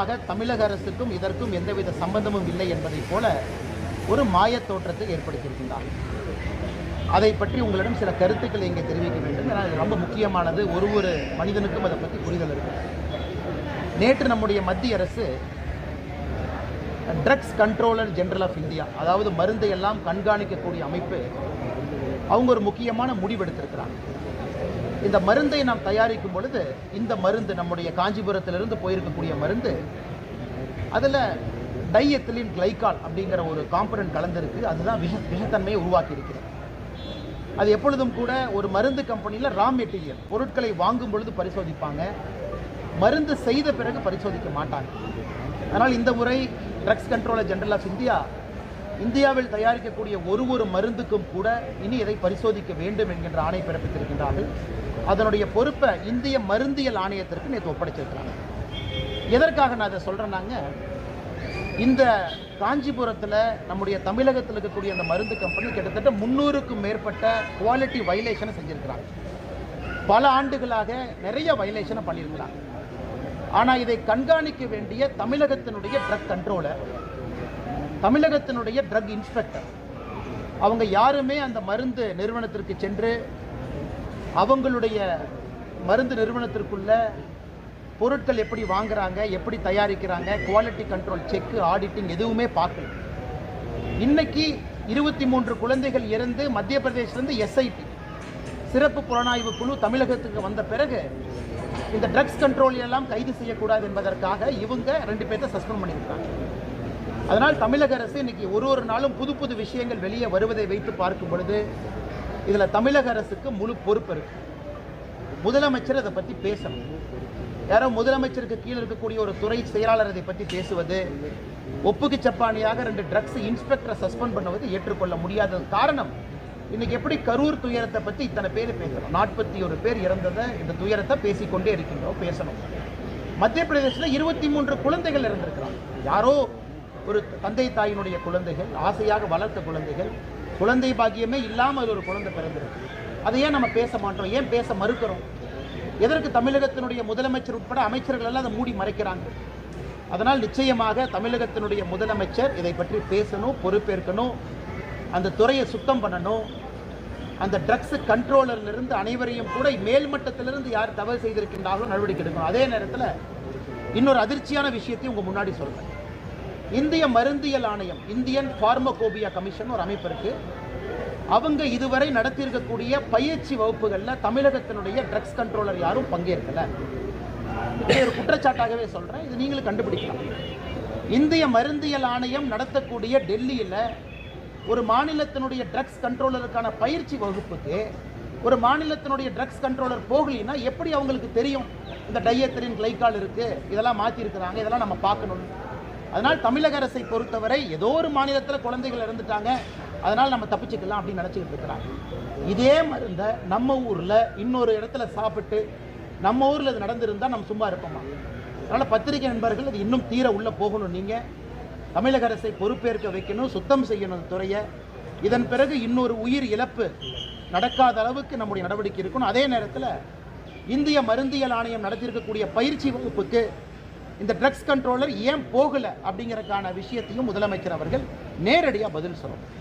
ஆக தமிழக அரசுக்கும் இதற்கும் எந்தவித சம்பந்தமும் இல்லை என்பதைப் போல ஒரு மாயத் தோற்றத்தை ஏற்படுத்தியிருக்கின்றார். அதை பற்றி உங்களிடம் சில கருத்துக்களை இங்கே தெரிவிக்க வேண்டும். ஏன்னா ரொம்ப முக்கியமானது. ஒரு ஒரு மனிதனுக்கும் அதை பற்றி புரிதல் இருக்கு. நேற்று நம்முடைய மத்திய அரசு drugs controller general of India அதாவது மருந்தை எல்லாம் கண்காணிக்கக்கூடிய அமைப்பு அவங்க ஒரு முக்கியமான முடிவெடுத்திருக்கிறாங்க. இந்த மருந்தை நாம் தயாரிக்கும் பொழுது இந்த மருந்து நம்முடைய காஞ்சிபுரத்திலிருந்து போயிருக்கக்கூடிய மருந்து அதில் டைஎத்திலின் கிளைகால் அப்படிங்கிற ஒரு காம்பனன்ட் கலந்துருக்கு. அதுதான் விஷ விஷத்தன்மையை உருவாக்கி இருக்கிறது அது எப்பொழுதும் கூட ஒரு மருந்து கம்பெனியில் ரா மெட்டீரியல் பொருட்களை வாங்கும் பொழுது பரிசோதிப்பாங்க. மருந்து செய்த பிறகு பரிசோதிக்க மாட்டாங்க. அதனால் இந்த முறை drugs controller general of India இந்தியாவில் தயாரிக்கக்கூடிய ஒரு ஒரு மருந்துக்கும் கூட இனி இதை பரிசோதிக்க வேண்டும் என்கின்ற ஆணை பிறப்பித்திருக்கின்றார்கள். அதனுடைய பொறுப்பை இந்திய மருந்தியல் ஆணையத்திற்கு நேற்று ஒப்படைச்சிருக்கிறாங்க. எதற்காக நான் அதை சொல்கிறேன்னாங்க இந்த காஞ்சிபுரத்தில் நம்முடைய தமிழகத்தில் இருக்கக்கூடிய அந்த மருந்து கம்பெனி கிட்டத்தட்ட முந்நூறுக்கும் மேற்பட்ட குவாலிட்டி வைலேஷனை செஞ்சுருக்கிறாங்க. பல ஆண்டுகளாக நிறைய வைலேஷனை பண்ணியிருக்கிறாங்க. ஆனால் இதை கண்காணிக்க வேண்டிய தமிழகத்தினுடைய ட்ரக் கண்ட்ரோலர் தமிழகத்தினுடைய ட்ரக் இன்ஸ்பெக்டர் அவங்க யாருமே அந்த மருந்து நிறுவனத்திற்கு சென்று அவங்களுடைய மருந்து நிறுவனத்திற்குள்ள பொருட்கள் எப்படி வாங்குறாங்க எப்படி தயாரிக்கிறாங்க குவாலிட்டி கண்ட்ரோல் செக்கு ஆடிட்டிங் எதுவுமே பார்க்கல. இன்னைக்கு இருபத்தி மூன்று குழந்தைகள் இறந்து மத்திய பிரதேசிலிருந்து எஸ்ஐடி சிறப்பு புலனாய்வு குழு தமிழகத்துக்கு வந்த பிறகு இந்த ட்ரக்ஸ் கண்ட்ரோல் எல்லாம் கைது செய்யக்கூடாது என்பதற்காக இவங்க ரெண்டு பேர்த்த சஸ்பெண்ட் பண்ணியிருக்காங்க. அதனால் தமிழக அரசு இன்னைக்கு ஒரு ஒரு நாளும் புது புது விஷயங்கள் வெளியே வருவதை வைத்து பார்க்கும் பொழுது இதில் தமிழக அரசுக்கு முழு பொறுப்பு இருக்கு. முதலமைச்சர் அதை பற்றி பேசணும். யாரோ முதலமைச்சருக்கு கீழே இருக்கக்கூடிய ஒரு துறை செயலாளர் இதை பற்றி பேசுவது ஒப்புக்கு சப்பானியாக ரெண்டு ட்ரக்ஸ் இன்ஸ்பெக்டரை சஸ்பெண்ட் பண்ணுவது ஏற்றுக்கொள்ள முடியாத காரணம் இன்னைக்கு எப்படி கரூர் துயரத்தை பற்றி இத்தனை பேர் பேசணும் நாற்பத்தி ஒரு பேர் இறந்ததை இந்த துயரத்தை பேசிக்கொண்டே இருக்கின்றோம் பேசணும். மத்திய பிரதேசத்தில் இருபத்தி மூன்று குழந்தைகள் இறந்திருக்கிறாங்க. யாரோ ஒரு தந்தை தாயினுடைய குழந்தைகள் ஆசையாக வளர்த்த குழந்தைகள் குழந்தை பாக்கியமே இல்லாமல் ஒரு குழந்தை பிறந்திருக்கு. அதை ஏன் நம்ம பேச மாட்டோம். ஏன் பேச மறுக்கிறோம்? எதற்கு தமிழகத்தினுடைய முதலமைச்சர் உட்பட அமைச்சர்கள் எல்லாம் அதை மூடி மறைக்கிறாங்க? அதனால் நிச்சயமாக தமிழகத்தினுடைய முதலமைச்சர் இதை பற்றி பேசணும் பொறுப்பேற்கணும் அந்த துறையை சுத்தம் பண்ணணும். அந்த ட்ரக்ஸ் கண்ட்ரோலர்லேருந்து அனைவரையும் கூட மேல்மட்டத்திலிருந்து யார் தவறு செய்திருக்கின்றார்களோ நடவடிக்கை எடுக்கணும் அதே நேரத்தில் இன்னொரு அதிர்ச்சியான விஷயத்தையும் உங்கள் முன்னாடி சொல்கிறேன் இந்திய மருந்தியல் ஆணையம் இந்தியன் ஃபார்மகோபியா கமிஷன் ஒரு அமைப்பு இருக்கு. அவங்க இதுவரை நடத்தியிருக்கக்கூடிய பயிற்சி வகுப்புகளில் தமிழகத்தினுடைய ட்ரக்ஸ் கண்ட்ரோலர் யாரும் பங்கேற்கல. இது ஒரு குற்றச்சாட்டாகவே சொல்கிறேன் இது நீங்களும் கண்டுபிடிக்கலாம். இந்திய மருந்தியல் ஆணையம் நடத்தக்கூடிய டெல்லியில் ஒரு மாநிலத்தினுடைய ட்ரக்ஸ் கண்ட்ரோலருக்கான பயிற்சி வகுப்புக்கு ஒரு மாநிலத்தினுடைய ட்ரக்ஸ் கண்ட்ரோலர் போகலின்னா எப்படி அவங்களுக்கு தெரியும்? இந்த டையத்தரின் கிளைக்கால் இருக்குது இதெல்லாம் மாற்றிருக்கிறாங்க இதெல்லாம் நம்ம பார்க்கணும். அதனால் தமிழக அரசை பொறுத்தவரை ஏதோ ஒரு மாநிலத்தில் குழந்தைகள் இறந்துட்டாங்க அதனால் நம்ம தப்பிச்சுக்கலாம் அப்படின்னு நினச்சிக்கிட்டு இருக்கிறாங்க. இதே மருந்தை நம்ம ஊரில் இன்னொரு இடத்துல சாப்பிட்டு நம்ம ஊரில் இது நடந்திருந்தால் நம்ம சும்மா இருப்போமா? அதனால் பத்திரிகை நண்பர்கள் அது இன்னும் தீர உள்ளே போகணும் நீங்கள் தமிழக அரசை பொறுப்பேற்க வைக்கணும் சுத்தம் செய்யணும் அந்த துறையை. இதன் பிறகு இன்னொரு உயிர் இழப்பு நடக்காத அளவுக்கு நம்முடைய நடவடிக்கை இருக்கணும். அதே நேரத்தில் இந்திய மருந்தியல் ஆணையம் நடத்தியிருக்கக்கூடிய பயிற்சி வகுப்புக்கு இந்த ட்ரக்ஸ் கண்ட்ரோலர் ஏன் போகலை அப்படிங்கறதுக்கான விஷயத்தையும் முதலமைச்சர் அவர்கள் நேரடியாக பதில் சொல்லணும்.